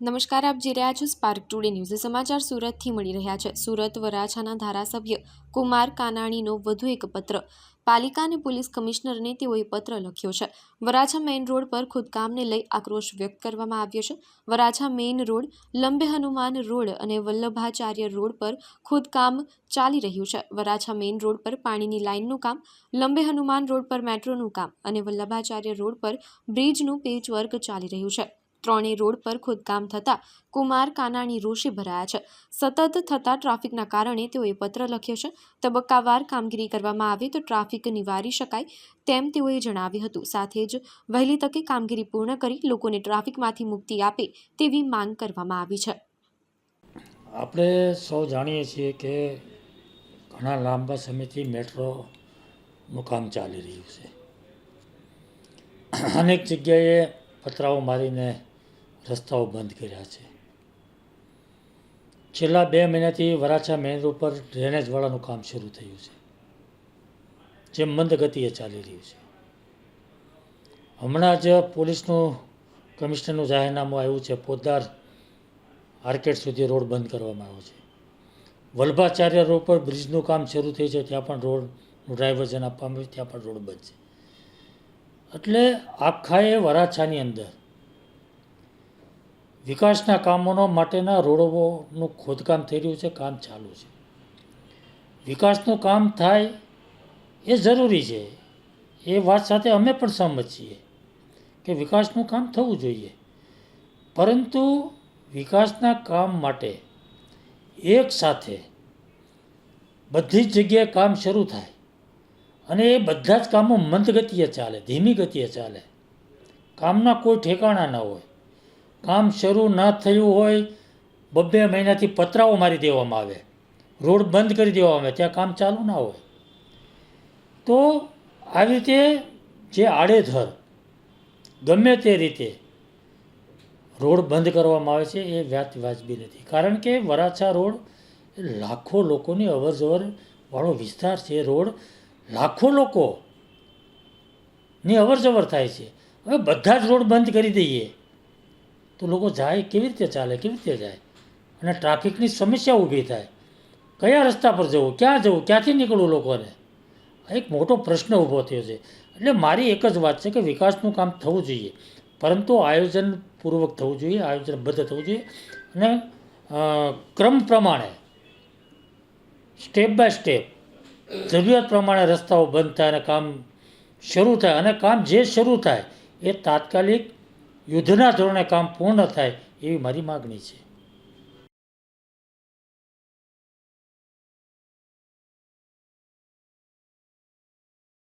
નમસ્કાર, આપ જે રહ્યા છો સ્પાર્ક ટુડે ન્યૂઝ સમાચાર સુરતથી મળી રહ્યા છે. સુરત વરાછાના ધારાસભ્ય કુમાર કાનાણીનો વધુ એક પત્ર. પાલિકા અને પોલીસ કમિશનરને તેઓએ પત્ર લખ્યો છે. વરાછા મેઇન રોડ પર ખુદકામને લઈ આક્રોશ વ્યક્ત કરવામાં આવ્યો છે. Varachha main road, Lambe Hanuman road અને વલ્લભાચાર્ય રોડ પર ખુદકામ ચાલી રહ્યું છે. વરાછા મેઇન રોડ પર પાણીની લાઇનનું કામ, લંબે હનુમાન રોડ પર મેટ્રોનું કામ અને વલ્લભાચાર્ય રોડ પર બ્રિજનું પેચવર્ક ચાલી રહ્યું છે. ત્રણેય રોડ પર ખોદકામ થતાં કુમાર, કાનાણી રોષે ભરાયા છે. સતત થતા ટ્રાફિકના કારણે તેઓએ પત્ર લખ્યો છે. તબક્કાવાર કામગીરી કરવામાં આવે તો ટ્રાફિક નિવારી શકાય તેમ તેઓએ જણાવ્યું હતું. સાથે જ વહેલી તકે કામગીરી પૂર્ણ કરી લોકોને ટ્રાફિકમાંથી મુક્તિ આપે તેવી માંગ કરવામાં આવી છે. આપણે સૌ જાણીએ છીએ કે ઘણા લાંબા સમયથી મેટ્રોનું કામ ચાલી રહ્યું છે. અનેક જગ્યાએ પતરાઓ મારીને રસ્તાઓ બંધ કર્યા છે. છેલ્લા બે મહિનાથી વરાછા મેન રોડ પર ડ્રેનેજવાળાનું કામ શરૂ થયું છે, જે મંદ ગતિએ ચાલી રહ્યું છે. હમણાં જ પોલીસનું કમિશનરનું જાહેરનામું આવ્યું છે પોદાર આર્કેડ સુધી રોડ બંધ કરવામાં આવ્યો છે. વલ્ભાચાર્ય રોડ પર બ્રિજનું કામ શરૂ થયું છે, ત્યાં પણ રોડનું ડાયવર્ઝન આપવામાં આવ્યું ત્યાં પણ રોડ બંધ છે. એટલે આખાએ વરાછાની અંદર વિકાસના કામોનો માટેના રોડોનું ખોદકામ થઈ રહ્યું છે, કામ ચાલુ છે. વિકાસનું કામ થાય એ જરૂરી છે. એ વાત સાથે અમે પણ સહમત છીએ કે વિકાસનું કામ થવું જોઈએ. પરંતુ વિકાસના કામ માટે એક સાથે બધી જ જગ્યાએ કામ શરૂ થાય અને એ બધા જ કામો મંદ ગતિએ ચાલે, ધીમી ગતિએ ચાલે. કામના કોઈ ઠેકાણા ન હોય. કામ શરૂ ન થયું હોય, બબ્બે મહિનાથી પતરાઓ મારી દેવામાં આવે. રોડ બંધ કરી દેવામાં આવે, ત્યાં કામ ચાલુ ના હોય. તો આવી રીતે જે આડેધર ગમે તે રીતે રોડ બંધ કરવામાં આવે છે, એ વ્યાજ વાજબી નથી. કારણ કે વરાછા રોડ લાખો લોકોની અવર જવર વાળો વિસ્તાર છે. રોડ લાખો લોકોની અવર જવર થાય છે. હવે બધા જ રોડ બંધ કરી દઈએ. તો લોકો જાય, કેવી રીતે ચાલે, કેવી રીતે જાય? અને ટ્રાફિકની સમસ્યા ઊભી થાય. કયા રસ્તા પર જવું, ક્યાં જવું, ક્યાંથી નીકળવું લોકોને? એક મોટો પ્રશ્ન ઊભો થયો છે. એટલે મારી એક જ વાત છે કે વિકાસનું કામ થવું જોઈએ. પરંતુ આયોજનપૂર્વક થવું જોઈએ, આયોજનબદ્ધ થવું જોઈએ. અને ક્રમ પ્રમાણે, સ્ટેપ બાય સ્ટેપ, જરૂરિયાત પ્રમાણે રસ્તાઓ બંધ થાય અને કામ શરૂ થાય. અને કામ જે શરૂ થાય એ તાત્કાલિક યુદ્ધના ધોરણે કામ પૂર્ણ થાય એવી મારી માગણી છે.